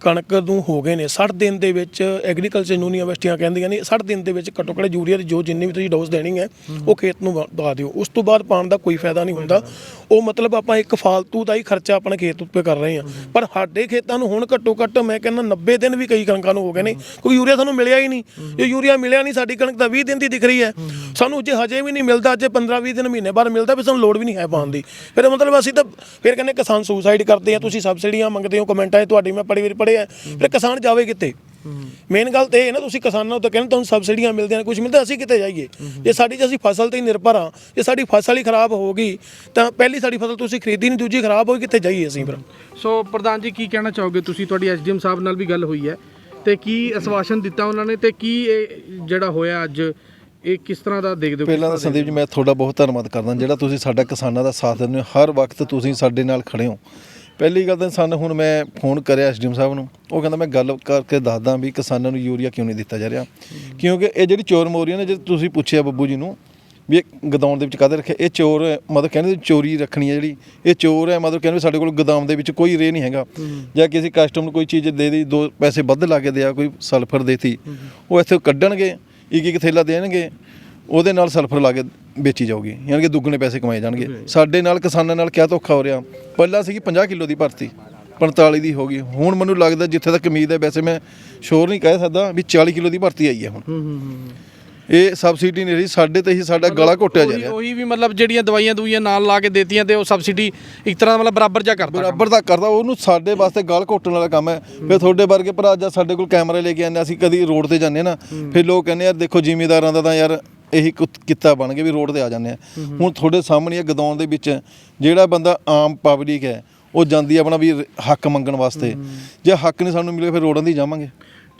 ਕਣਕ ਨੂੰ ਹੋ ਗਏ ਨੇ। 60 ਦਿਨ ਦੇ ਵਿੱਚ ਐਗਰੀਕਲਚਰ ਯੂਨੀਵਰਸਿਟੀਆਂ ਕਹਿੰਦੀਆਂ ਨੇ 60 ਦਿਨ ਦੇ ਵਿੱਚ ਘੱਟੋ ਘੱਟ ਯੂਰੀਆ ਦੀ ਜੋ ਜਿੰਨੀ ਵੀ ਤੁਸੀਂ ਡੋਜ਼ ਦੇਣੀ ਹੈ, ਉਹ ਖੇਤ ਨੂੰ ਵਾ- ਦਿਓ। ਉਸ ਤੋਂ ਬਾਅਦ ਪਾਣ ਦਾ ਕੋਈ ਫਾਇਦਾ ਨਹੀਂ ਹੁੰਦਾ। ਉਹ ਮਤਲਬ ਆਪਾਂ ਇੱਕ ਫਾਲਤੂ ਦਾ ਹੀ ਖਰਚਾ ਆਪਣੇ ਖੇਤ ਉੱਤੇ ਕਰ ਰਹੇ ਹਾਂ। ਪਰ ਸਾਡੇ ਖੇਤਾਂ ਨੂੰ ਹੁਣ ਘੱਟੋ ਘੱਟ ਮੈਂ ਕਹਿੰਦਾ 90 ਦਿਨ ਵੀ ਕਈ ਕਣਕਾਂ ਨੂੰ ਹੋ ਗਏ ਨੇ, ਕਿਉਂਕਿ ਯੂਰੀਆ ਸਾਨੂੰ ਮਿਲਿਆ ਹੀ ਨਹੀਂ। ਜੇ ਯੂਰੀਆ ਮਿਲਿਆ ਨਹੀਂ, ਸਾਡੀ ਕਣਕ ਤਾਂ 20 ਦਿਨ ਦੀ ਦਿਖ ਰਹੀ ਹੈ। ਸਾਨੂੰ ਜੇ ਹਜੇ ਵੀ ਨਹੀਂ ਮਿਲਦਾ, ਜੇ 15 20 ਦਿਨ ਮਹੀਨੇ ਬਾਅਦ ਮਿਲਦਾ, ਫਿਰ ਸਾਨੂੰ ਲੋੜ ਵੀ ਨਹੀਂ ਹੈ ਪਾਉਣ ਦੀ। ਫਿਰ ਮਤਲਬ ਅਸੀਂ ਤਾਂ ਫਿਰ ਕਹਿੰਦੇ ਕਿਸਾਨ ਸੁਸਾਈਡ ਕਰਦੇ ਆ, ਤੁਸੀਂ ਸਬਸਿਡੀਆਂ ਮੰਗਦੇ ਹੋ, ਕਮੈਂਟਾਂ 'ਚ ਤੁਹਾਡੀ ਮੈਂ ਪੜੀ ਵਾਰੀ ਪੜ੍ਹਿਆ ਫਿਰ ਕਿਸਾਨ ਜਾਵੇ ਕਿਤੇ ਮੇਨ ਗੱਲ ਤੇ ਇਹ ਹੈ ਨਾ ਤੁਸੀਂ ਕਿਸਾਨਾਂ ਨੂੰ ਤਾਂ ਕਹਿੰਦੇ ਤੁਹਾਨੂੰ ਸਬਸਿਡੀਆਂ ਮਿਲਦੀਆਂ ਨੇ ਕੁਝ ਮਿਲਦਾ ਅਸੀਂ ਕਿੱਥੇ ਜਾਈਏ। ਜੇ ਸਾਡੀ ਜੇ ਅਸੀਂ ਫਸਲ ਤੇ ਹੀ ਨਿਰਭਰ ਆ ਜੇ ਸਾਡੀ ਫਸਲ ਹੀ ਖਰਾਬ ਹੋ ਗਈ ਤਾਂ ਪਹਿਲੀ ਸਾਡੀ ਫਸਲ ਤੁਸੀਂ ਖਰੀਦੀ ਨਹੀਂ ਦੂਜੀ ਖਰਾਬ ਹੋਈ ਕਿੱਥੇ ਜਾਈਏ ਅਸੀਂ ਫਿਰ? ਸੋ ਪ੍ਰਧਾਨ ਜੀ ਕੀ ਕਹਿਣਾ ਚਾਹੋਗੇ ਤੁਸੀਂ? ਤੁਹਾਡੀ ਐਸਡੀਐਮ ਸਾਹਿਬ ਨਾਲ ਵੀ ਗੱਲ ਹੋਈ ਹੈ। ਤੇ ਕੀ ਅਸਵਾਸ਼ਨ ਦਿੱਤਾ ਉਹਨਾਂ ਨੇ ਤੇ ਕੀ ਇਹ ਜਿਹੜਾ ਹੋਇਆ ਅੱਜ ਇਹ ਕਿਸ ਤਰ੍ਹਾਂ ਦਾ ਦੇਖਦੇ ਹੋ? ਪਹਿਲਾਂ ਤਾਂ ਸੰਦੀਪ ਜੀ ਮੈਂ ਤੁਹਾਡਾ ਬਹੁਤ ਧੰਨਵਾਦ ਕਰਦਾ ਜਿਹੜਾ ਤੁਸੀਂ ਸਾਡਾ ਕਿਸਾਨਾਂ ਦਾ ਸਾਥ ਦਿੰਦੇ ਹੋ ਹਰ ਵਕਤ ਤੁਸੀਂ ਸਾਡੇ ਨਾਲ ਖੜੇ ਹੋ। ਪਹਿਲੀ ਗੱਲ ਤਾਂ ਸਾਨੂੰ ਹੁਣ ਮੈਂ ਫੋਨ ਕਰਿਆ ਐਸਡੀਐਮ ਸਾਹਿਬ ਨੂੰ ਉਹ ਕਹਿੰਦਾ ਮੈਂ ਗੱਲ ਕਰਕੇ ਦੱਸਦਾ ਵੀ ਕਿਸਾਨਾਂ ਨੂੰ ਯੂਰੀਆ ਕਿਉਂ ਨਹੀਂ ਦਿੱਤਾ ਜਾ ਰਿਹਾ। ਕਿਉਂਕਿ ਇਹ ਜਿਹੜੀ ਚੋਰ ਮੋਰੀਆਂ ਨੇ ਜੇ ਤੁਸੀਂ ਪੁੱਛਿਆ ਬੱਬੂ ਜੀ ਨੂੰ ਵੀ ਇਹ ਗਦਾਮ ਦੇ ਵਿੱਚ ਕਾਹਦੇ ਰੱਖਿਆ ਇਹ ਚੋਰ ਹੈ, ਮਤਲਬ ਕਹਿੰਦੇ ਚੋਰੀ ਰੱਖਣੀ ਹੈ ਜਿਹੜੀ ਇਹ ਚੋਰ ਹੈ ਮਤਲਬ ਕਹਿੰਦੇ ਵੀ ਸਾਡੇ ਕੋਲ ਗਦਾਮ ਦੇ ਵਿੱਚ ਕੋਈ ਰੇ ਨਹੀਂ ਹੈਗਾ। ਜਾਂ ਕਿਸੇ ਕਸਟਮਰ ਨੂੰ ਕੋਈ ਚੀਜ਼ ਦੇ ਦੀ ਦੋ ਪੈਸੇ ਵੱਧ ਲਾ ਕੇ ਦਿਆ ਕੋਈ ਸਲਫਰ ਦੇਤੀ ਉਹ ਇੱਥੇ ਕੱਢਣਗੇ ਇੱਕ ਇੱਕ ਥੈਲਾ ਦੇਣਗੇ ਉਹਦੇ ਨਾਲ ਸਲਫਰ ਲਾ ਕੇ ਵੇਚੀ ਜਾਊਗੀ ਯਾਨੀ ਕਿ ਦੁੱਗਣੇ ਪੈਸੇ ਕਮਾਏ ਜਾਣਗੇ। ਸਾਡੇ ਨਾਲ ਕਿਸਾਨਾਂ ਨਾਲ ਕਿਆ ਧੋਖਾ ਹੋ ਰਿਹਾ? ਪਹਿਲਾਂ ਸੀਗੀ 50 ਕਿਲੋ ਦੀ ਭਰਤੀ 45 ਦੀ ਹੋ ਗਈ। ਹੁਣ ਮੈਨੂੰ ਲੱਗਦਾ ਜਿੱਥੇ ਤੱਕ ਉਮੀਦ ਹੈ ਵੈਸੇ ਮੈਂ ਸ਼ੋਰ ਨਹੀਂ ਕਹਿ ਸਕਦਾ ਵੀ 40 ਕਿਲੋ ਦੀ ਭਰਤੀ ਆਈ ਹੈ ਹੁਣ। ਹੂੰ ਹੂੰ ਹੂੰ। ਇਹ ਸਬਸਿਡੀ ਨਹੀਂ ਰਹੀ ਸਾਡੇ ਤੇ ਹੀ ਸਾਡਾ ਗਲਾ ਘੋਟਿਆ ਜਾ ਰਿਹਾ। ਉਹੀ ਵੀ ਮਤਲਬ ਜਿਹੜੀਆਂ ਦਵਾਈਆਂ ਦੂਈਆਂ ਨਾਲ ਲਾ ਕੇ ਦੇਤੀਆਂ ਤੇ ਉਹ ਸਬਸਿਡੀ ਇੱਕ ਤਰ੍ਹਾਂ ਦਾ ਮਤਲਬ ਬਰਾਬਰ ਜਾ ਕਰਦਾ ਬਰਾਬਰ ਦਾ ਕਰਦਾ ਉਹਨੂੰ ਸਾਡੇ ਵਾਸਤੇ ਗਾਲ ਘੋਟਣ ਵਾਲਾ ਕੰਮ ਹੈ। ਫਿਰ ਤੁਹਾਡੇ ਵਰਗੇ ਭਰਾ ਜਦ ਸਾਡੇ ਕੋਲ ਕੈਮਰੇ ਲੈ ਕੇ ਆਉਂਦੇ ਅਸੀਂ ਕਦੀ ਰੋਡ ਤੇ ਜਾਂਦੇ ਨਾ ਫਿਰ ਲੋਕ ਕਹਿੰਦੇ ਯਾਰ ਦੇਖੋ ਜ਼ਿਮੀਦਾਰਾਂ ਦਾ ਤਾਂ ਯਾਰ ਇਹੀ ਕਿੱਤਾ ਬਣ ਗਿਆ ਵੀ ਰੋਡ ਤੇ ਆ ਜਾਂਦੇ ਆ। ਹੁਣ ਤੁਹਾਡੇ ਸਾਹਮਣੇ ਇਹ ਗਦੌਣ ਦੇ ਵਿੱਚ ਜਿਹੜਾ ਬੰਦਾ ਆਮ ਪਬਲਿਕ ਹੈ ਉਹ ਜਾਂਦੀ ਆਪਣਾ ਵੀ ਹੱਕ ਮੰਗਣ ਵਾਸਤੇ। ਜੇ ਹੱਕ ਨਹੀਂ ਸਾਨੂੰ ਮਿਲੇ ਫਿਰ ਰੋਡਾਂ ਦੀ ਜਾਵਾਂਗੇ।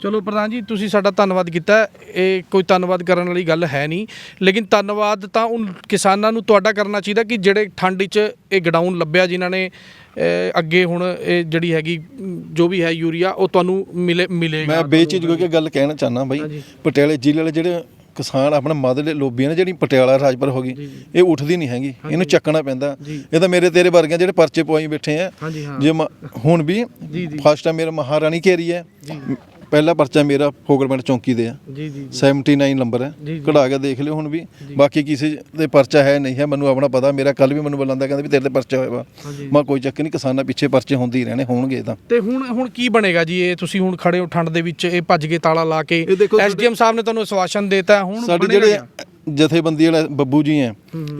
ਚਲੋ ਪ੍ਰਧਾਨ ਜੀ ਤੁਸੀਂ ਸਾਡਾ ਧੰਨਵਾਦ ਕੀਤਾ। ਇਹ ਕੋਈ ਧੰਨਵਾਦ ਕਰਨ ਵਾਲੀ ਗੱਲ ਹੈ ਨਹੀਂ। ਲੇਕਿਨ ਧੰਨਵਾਦ ਤਾਂ ਉਹ ਕਿਸਾਨਾਂ ਨੂੰ ਤੁਹਾਡਾ ਕਰਨਾ ਚਾਹੀਦਾ ਕਿ ਜਿਹੜੇ ਠੰਡ 'ਚ ਇਹ ਗਡਾਊਨ ਲੱਭਿਆ ਜਿਨ੍ਹਾਂ ਨੇ ਅੱਗੇ ਹੁਣ ਇਹ ਜਿਹੜੀ ਹੈਗੀ ਜੋ ਵੀ ਹੈ ਯੂਰੀਆ ਉਹ ਤੁਹਾਨੂੰ ਮਿਲੇ ਮਿਲੇਗਾ। ਮੈਂ ਬੇਚਿਜ ਹੋ ਕੇ ਗੱਲ ਕਹਿਣਾ ਚਾਹਨਾ ਬਾਈ। ਪਟਿਆਲੇ ਜ਼ਿਲ੍ਹੇ ਵਾਲੇ ਜਿਹੜੇ ਕਿਸਾਨ ਆਪਣਾ ਮਦਲੇ ਲੋਬੀਆਂ ਨੇ ਜਿਹੜੀ ਪਟਿਆਲਾ ਰਾਜਪੁਰ ਹੋ ਗਈ ਇਹ ਉੱਠਦੀ ਨਹੀਂ ਹੈਗੀ। ਇਹਨੂੰ ਚੱਕਣਾ ਪੈਂਦਾ। ਇਹ ਤਾਂ ਮੇਰੇ ਤੇਰੇ ਵਰਗੀਆਂ ਜਿਹੜੇ ਪਰਚੇ ਪਵਾਈ ਬੈਠੇ ਆ। ਜੇ ਹੁਣ ਵੀ। ਫਸਟ ਟਾਈਮ ਮੇਰਾ ਮਹਾਰਾਣੀ ਘੇਰੀ ਹੈ। ਪਹਿਲਾ ਪਰਚਾ ਮੇਰਾ ਫੋਗਲਮੈਂਟ ਚੌਂਕੀ ਦੇ ਆ। ਜੀ ਜੀ 79 ਨੰਬਰ ਹੈ। ਕਢਾ ਕੇ ਦੇਖ ਲਿਓ ਹੁਣ ਵੀ। ਬਾਕੀ ਕਿਸੇ ਦੇ ਪਰਚਾ ਹੈ ਨਹੀਂ ਹੈ ਮੈਨੂੰ ਆਪਣਾ ਪਤਾ। ਮੇਰਾ ਕੱਲ ਵੀ ਮੈਨੂੰ ਬੁਲਾਉਂਦਾ ਕਹਿੰਦਾ ਵੀ ਤੇਰੇ ਤੇ ਪਰਚਾ ਹੋਇਆ ਵਾ। ਮੈਂ ਕੋਈ ਚੱਕਰ ਨਹੀਂ ਕਿਸਾਨਾਂ ਪਿੱਛੇ ਪਰਚੇ ਹੁੰਦੇ ਹੀ ਰਹਿਣੇ ਹੋਣਗੇ ਤਾਂ। ਤੇ ਹੁਣ ਹੁਣ ਕੀ ਬਣੇਗਾ ਜੀ? ਇਹ ਤੁਸੀਂ ਹੁਣ ਖੜੇ ਹੋ ਠੰਡ ਦੇ ਵਿੱਚ ਇਹ ਭੱਜ ਕੇ ਤਾਲਾ ਲਾ ਕੇ। ਐਸਡੀਐਮ ਸਾਹਿਬ ਨੇ ਤੁਹਾਨੂੰ ਆਸ਼ਵਾਸਨ ਦਿੱਤਾ ਹੁਣ ਸਾਡੇ ਜਿਹੜੇ? ਜਥੇਬੰਦੀ ਵਾਲੇ ਬੱਬੂ ਜੀ ਹੈ।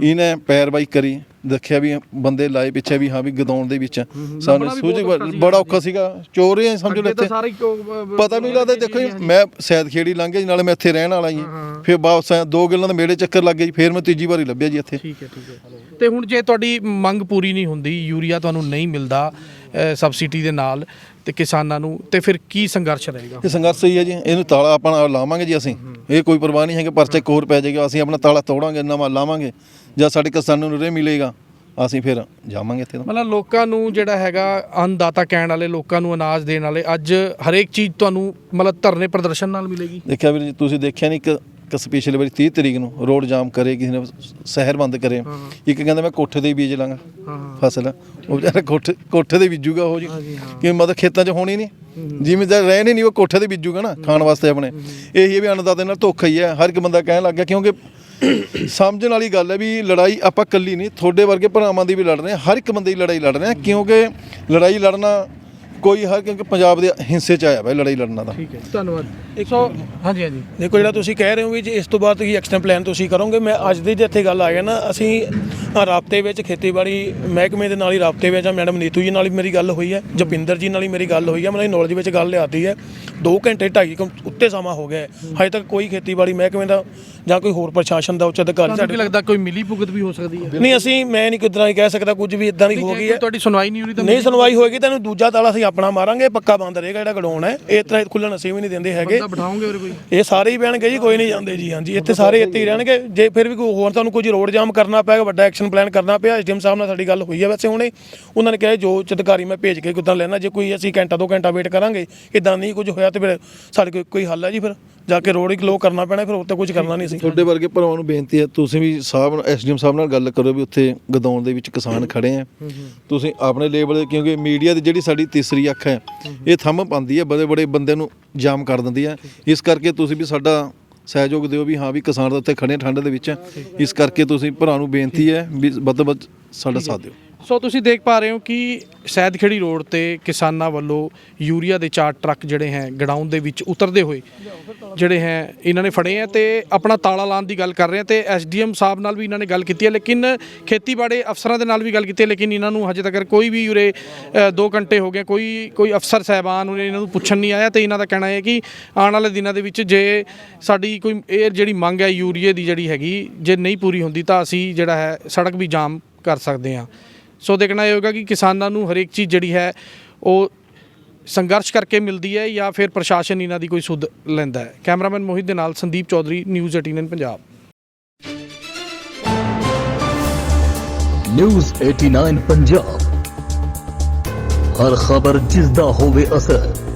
ਇਹਨੇ ਪੈਰਵਾਈ ਕਰੀ। ਦੇਖਿਆ ਵੀ ਬੰਦੇ ਲਾਏ ਪਿੱਛੇ ਵੀ ਹਾਂ ਵੀ ਗਦੌਣ ਦੇ ਵਿੱਚ। ਸਾਨੂੰ ਲੱਭਣਾ ਵੀ ਸੂਝ ਬਹੁਤ ਔਖਾ ਸੀ ਬੜਾ ਔਖਾ ਸੀਗਾ ਚੋਰ ਹੀ ਸਮਝ ਅੱਗੇ ਲਓ ਤਾਂ ਇੱਥੇ। ਸਾਰੇ ਹੀ ਕੋ- ਪਤਾ ਵੀ ਨਹੀਂ ਲੱਗਦਾ ਦੇਖੋ ਜੀ, ਮੈਂ ਸੈਦ ਖੇੜੀ ਲੰਘ ਗਿਆ ਜੀ, ਨਾਲੇ ਮੈਂ ਇੱਥੇ ਰਹਿਣ ਵਾਲਾ ਜੀ। ਫਿਰ ਵਾਪਸ ਆਇਆ ਦੋ ਗੱਲਾਂ ਦੇ ਮੇੜੇ ਚੱਕਰ ਲੱਗ ਗਏ ਜੀ ਫਿਰ ਮੈਂ ਤੀਜੀ ਵਾਰੀ ਲੱਭਿਆ ਜੀ ਇੱਥੇ। ਠੀਕ ਹੈ ਠੀਕ ਹੈ ਤੇ ਹੁਣ ਜੇ ਤੁਹਾਡੀ ਮੰਗ ਪੂਰੀ ਨਹੀਂ ਹੁੰਦੀ ਯੂਰੀਆ ਤੁਹਾਨੂੰ ਨਹੀਂ ਮਿਲਦਾ ਅ, ਸਬਸਿਡੀ ਦੇ ਨਾਲ ਤੇ ਕਿਸਾਨਾਂ ਨੂੰ ਤੇ ਫਿਰ ਕੀ ਸੰਘਰਸ਼ ਰਹੇਗਾ? ਇਹ ਸੰਘਰਸ਼ ਹੀ ਹੈ ਜੀ ਇਹਨੂੰ ਤਾਲਾ ਆਪਣਾ ਲਾਵਾਂਗੇ ਜੀ ਅਸੀਂ। ਇਹ ਕੋਈ ਪਰਵਾਹ ਨਹੀਂ ਹੈ ਕਿ ਪਰਚੇ ਇੱਕ ਹੋਰ ਪੈ ਜਾਏਗਾ ਅਸੀਂ ਆਪਣਾ ਤਾਲਾ ਤੋੜਾਂਗੇ ਨਵਾਂ ਲਾਵਾਂਗੇ। ਜਾਂ ਸਾਡੇ ਕਿਸਾਨਾਂ ਨੂੰ ਰੇ ਮਿਲੇਗਾ ਅਸੀਂ ਫਿਰ ਜਾਵਾਂਗੇ ਇੱਥੇ ਤੋਂ। ਮਤਲਬ ਲੋਕਾਂ ਨੂੰ ਜਿਹੜਾ ਹੈਗਾ ਅੰਨਦਾਤਾ ਕਹਿਣ ਵਾਲੇ ਲੋਕਾਂ ਨੂੰ ਅਨਾਜ ਦੇਣ ਵਾਲੇ ਅੱਜ ਹਰੇਕ ਚੀਜ਼ ਤੁਹਾਨੂੰ ਮਤਲਬ ਧਰਨੇ ਪ੍ਰਦਰਸ਼ਨ ਨਾਲ ਮਿਲੇਗੀ। ਦੇਖਿਆ ਵੀਰ ਜੀ ਤੁਸੀਂ ਦੇਖਿਆ ਨਹੀਂ ਇੱਕ ਇੱਕ ਪਿਛਲੇ ਵਾਰੀ 30 ਤਰੀਕ ਨੂੰ ਰੋਡ ਜਾਮ ਕਰੇ ਕਿਸੇ ਨੇ ਸ਼ਹਿਰ ਬੰਦ ਕਰੇ। ਇੱਕ ਕਹਿੰਦਾ ਮੈਂ ਕੋਠੇ ਹੀ ਬੀਜ ਲਾਂਗਾ ਫਸਲ। ਉਹ ਵਿਚਾਰਾ ਕੋਠੇ ਕੋਠੇ ਤੇ ਬੀਜੂਗਾ ਉਹ ਜੀ। ਕਿ ਮਤਲਬ ਖੇਤਾਂ 'ਚ ਹੋਣੀ ਨਹੀਂ। ਜ਼ਿਮੀਦਾਰ ਰਹਿਣੇ ਨਹੀਂ ਉਹ ਕੋਠੇ ਤੇ ਬੀਜੂਗਾ ਨਾ ਖਾਣ ਵਾਸਤੇ ਆਪਣੇ। ਇਹੀ ਹੈ ਵੀ ਅੰਨਦਾਤੇ ਨਾਲ ਧੋਖਾ ਹੀ ਹੈ। ਹਰ ਇੱਕ ਬੰਦਾ ਕਹਿਣ ਲੱਗ ਗਿਆ ਕਿਉਂਕਿ ਸਮਝਣ ਵਾਲੀ ਗੱਲ ਹੈ ਵੀ ਲੜਾਈ ਆਪਾਂ ਇਕੱਲੀ ਨਹੀਂ, ਤੁਹਾਡੇ ਵਰਗੇ ਭਰਾਵਾਂ ਦੀ ਵੀ ਲੜ ਰਹੇ ਹਾਂ, ਹਰ ਇੱਕ ਬੰਦੇ ਦੀ ਲੜਾਈ ਲੜ ਰਹੇ ਹਾਂ, ਕਿਉਂਕਿ ਲੜਾਈ ਲੜਨਾ ਕੋਈ ਹਰ ਕਿਉਂਕਿ ਪੰਜਾਬ ਦੇ ਹਿੰਸੇ ਚ ਆਇਆ ਵਾ ਇਹ ਲੜਾਈ ਲੜਨਾ ਦਾ। ਠੀਕ ਹੈ ਧੰਨਵਾਦ। ਸੋ ਹਾਂਜੀ ਹਾਂਜੀ। ਦੇਖੋ ਜਿਹੜਾ ਤੁਸੀਂ ਕਹਿ ਰਹੇ ਹੋ ਵੀ ਜੇ ਇਸ ਤੋਂ ਬਾਅਦ ਤੁਸੀਂ ਐਕਸ਼ਨ ਪਲਾਨ ਤੁਸੀਂ ਕਰੋਗੇ ਮੈਂ ਅੱਜ ਦੀ ਜੇ ਇੱਥੇ ਗੱਲ ਆ ਗਿਆ ਨਾ ਅਸੀਂ ਰਾਬਤੇ ਵਿੱਚ ਖੇਤੀਬਾੜੀ ਮਹਿਕਮੇ ਦੇ ਨਾਲ ਹੀ ਰਾਬਤੇ ਵਿੱਚ ਆ ਮੈਡਮ ਨੀਤੂ ਜੀ ਨਾਲ ਵੀ ਮੇਰੀ ਗੱਲ ਹੋਈ ਹੈ ਜਪਿੰਦਰ ਜੀ ਨਾਲ ਹੀ ਮੇਰੀ ਗੱਲ ਹੋਈ ਹੈ ਮੈਨੂੰ ਨੌਲੇਜ ਵਿੱਚ ਗੱਲ ਲਿਆਦੀ ਹੈ। 2 ਘੰਟੇ 2.5 ਉੱਤੇ ਸਮਾਂ ਹੋ ਗਿਆ ਹੈ। ਹਜੇ ਤੱਕ ਕੋਈ ਖੇਤੀਬਾੜੀ ਮਹਿਕਮੇ ਦਾ ਜਾਂ ਕੋਈ ਹੋਰ ਪ੍ਰਸ਼ਾਸਨ ਦਾ ਉੱਚ ਅਧਿਕਾਰੀ ਸਾਡੇ ਲੱਗਦਾ ਕੋਈ ਮਿਲੀ ਭੁਗਤ ਵੀ ਹੋ ਸਕਦੀ ਹੈ? ਨਹੀਂ ਅਸੀਂ ਮੈਂ ਨਹੀਂ ਕਿਦਾਂ ਹੀ ਕਹਿ ਸਕਦਾ ਕੁਝ ਵੀ ਇਦਾਂ ਦੀ ਹੋ ਗਈ ਹੈ। ਤੁਹਾਡੀ ਸੁਣਵਾਈ ਨਹੀਂ ਹੋ ਰਹੀ ਤਾਂ ਨਹੀਂ ਸੁਣਵਾਈ ਹੋਏਗੀ ਤੈਨੂੰ ਦੂਜਾ ਤਾਲਾ ਅਸੀਂ ਆਪਣਾ ਮਾਰਾਂਗੇ ਪੱਕਾ ਬੰਦ ਰਹੇਗਾ ਜਿਹੜਾ ਗਡਾਉਣ ਹੈ। ਇਹ ਤਰ੍ਹਾਂ ਖੁੱਲਣ ਅਸੀਂ ਵੀ ਨਹੀਂ ਦਿੰਦੇ ਹੈਗੇ। ਬੰਦਾ ਬਿਠਾਓਗੇ ਉਰੇ ਕੋਈ? ਇਹ ਸਾਰੇ ਹੀ ਬਹਿਣਗੇ ਜੀ ਕੋਈ ਨਹੀਂ ਜਾਂਦੇ ਜੀ ਹਾਂਜੀ। ਇੱਥੇ ਸਾਰੇ ਇੱਥੇ ਹੀ ਰਹਿਣਗੇ। ਜੇ ਫਿਰ ਵੀ ਕੋਈ ਹੋਰ ਤੁਹਾਨੂੰ ਕੁਝ ਰੋਡ ਜਾਮ ਕਰਨਾ ਪਿਆ ਵੱਡਾ ਐਕਸ਼ਨ ਪਲਾਨ ਕਰਨਾ ਪਿਆ ਐਸਡੀਐਮ ਸਾਹਿਬ ਨਾਲ ਸਾਡੀ ਗੱਲ ਹੋਈ ਹੈ ਵੈਸੇ ਹੁਣੇ। ਉਹਨਾਂ ਨੇ ਕਿਹਾ ਜੋ ਉੱਚ ਅਧਿਕਾਰੀ ਮੈਂ ਭੇਜ ਕੇ ਕਿਦਾਂ ਲੈਣਾ ਜੇ ਕੋਈ ਅਸੀਂ ਘੰਟਾ ਦੋ ਘੰਟਾ ਵੇਟ ਕਰਾਂਗੇ ਇਦਾਂ ਨਹੀਂ ਕੁਝ ਹੋਇਆ ਤੇ ਫਿਰ ਸਾਡੇ ਕੋਈ ਹੱਲ ਹੈ ਜੀ ਫਿਰ? ਜਾ ਕੇ ਰੋਡ ਹੀ ਕਲੋ ਕਰਨਾ ਪੈਣਾ, ਫਿਰ ਉੱਥੇ ਕੁਝ ਕਰਨਾ ਨਹੀਂ ਸੀ। ਤੁਹਾਡੇ ਵਰਗੇ ਭਰਾਵਾਂ ਨੂੰ ਬੇਨਤੀ ਹੈ, ਤੁਸੀਂ ਵੀ ਸਾਹਿਬ ਨਾਲ, ਐਸਡੀਐਮ ਸਾਹਿਬ ਨਾਲ ਗੱਲ ਕਰੋ ਵੀ ਉੱਥੇ ਗਦੌਣ ਦੇ ਵਿੱਚ ਕਿਸਾਨ ਖੜੇ ਆ। ਤੁਸੀਂ ਆਪਣੇ ਲੇਬਲ ਕਿਉਂਕਿ ਮੀਡੀਆ ਦੀ ਜਿਹੜੀ ਸਾਡੀ ਤੀਸਰੀ ਅੱਖ ਹੈ, ਇਹ ਥੰਮ ਪਾਉਂਦੀ ਹੈ, ਬੜੇ ਬੜੇ ਬੰਦੇ ਨੂੰ ਜਾਮ ਕਰ ਦਿੰਦੀ ਹੈ। ਇਸ ਕਰਕੇ ਤੁਸੀਂ ਵੀ ਸਾਡਾ ਸਹਿਯੋਗ ਦਿਓ ਵੀ ਹਾਂ ਵੀ ਕਿਸਾਨ ਤਾਂ ਉੱਥੇ ਖੜੇ ਠੰਡ ਦੇ ਵਿੱਚ ਇਸ ਕਰਕੇ ਤੁਸੀਂ ਭਰਾ ਨੂੰ ਬੇਨਤੀ ਹੈ ਵੀ ਵੱਧ ਤੋਂ ਵੱਧ ਸਾਡਾ ਸਾਥ ਦਿਓ। ਸੋ ਤੁਸੀਂ ਦੇਖ ਪਾ ਰਹੇ ਹੋ ਕਿ ਸੈਦਖੇੜੀ ਰੋਡ ਤੇ ਕਿਸਾਨਾਂ ਵੱਲੋਂ ਯੂਰੀਆ ਦੇ ਚਾਰ ਟਰੱਕ ਜਿਹੜੇ ਹੈ ਗਡਾਊਨ ਦੇ ਵਿੱਚ ਉਤਰਦੇ ਹੋਏ ਜਿਹੜੇ ਹੈ ਇਹਨਾਂ ਨੇ ਫੜੇ ਹੈ ਤੇ ਆਪਣਾ ਤਾਲਾ ਲਾਉਣ ਦੀ ਗੱਲ ਕਰ ਰਹੇ ਹੈ ਤੇ ਐਸਡੀਐਮ ਸਾਹਿਬ ਨਾਲ ਵੀ ਇਹਨਾਂ ਨੇ ਗੱਲ ਕੀਤੀ ਹੈ, ਲੇਕਿਨ ਖੇਤੀਬਾੜੀ ਅਫਸਰਾਂ ਦੇ ਨਾਲ ਵੀ ਗੱਲ ਕੀਤੀ ਹੈ, ਲੇਕਿਨ ਇਹਨਾਂ ਨੂੰ ਹਜੇ ਤੱਕ ਕੋਈ ਵੀ ਉਰੇ 2 ਘੰਟੇ ਹੋ ਗਏ, ਕੋਈ ਕੋਈ ਅਫਸਰ ਸਹਿਬਾਨ ਉਹਨੇ ਇਹਨਾਂ ਨੂੰ ਪੁੱਛਣ ਨਹੀਂ ਆਇਆ ਤੇ ਇਹਨਾਂ ਦਾ ਕਹਿਣਾ ਹੈ ਕਿ ਆਉਣ ਵਾਲੇ ਦਿਨਾਂ ਦੇ ਵਿੱਚ ਜੇ ਸਾਡੀ ਕੋਈ ਇਹ ਜਿਹੜੀ ਮੰਗ ਹੈ ਯੂਰੀਏ ਦੀ ਜਿਹੜੀ ਹੈਗੀ, ਜੇ ਨਹੀਂ ਪੂਰੀ ਹੁੰਦੀ ਤਾਂ ਅਸੀਂ ਜਿਹੜਾ ਹੈ ਸੜਕ ਵੀ ਜਾਮ ਕਰ ਸਕਦੇ ਹਾਂ। ਸੋ ਦੇਖਣਾ ਇਹ ਹੋਗਾ ਕਿ ਕਿਸਾਨਾਂ ਨੂੰ ਹਰੇਕ ਚੀਜ਼ ਜਿਹੜੀ ਹੈ ਉਹ ਸੰਘਰਸ਼ ਕਰਕੇ ਮਿਲਦੀ ਹੈ ਜਾਂ ਫਿਰ ਪ੍ਰਸ਼ਾਸਨ ਇਹਨਾਂ ਦੀ ਕੋਈ ਸੁਧ ਲੈਂਦਾ ਹੈ। ਕੈਮਰਾਮੈਨ ਮੋਹਿਤ ਦੇ ਨਾਲ ਸੰਦੀਪ ਚੌਧਰੀ, ਨਿਊਜ਼ 18 ਪੰਜਾਬ। ਨਿਊਜ਼ 89 ਪੰਜਾਬ। ਹਰ ਖਬਰ ਜਿਸ ਦਾ ਹੋਵੇ ਅਸਰ।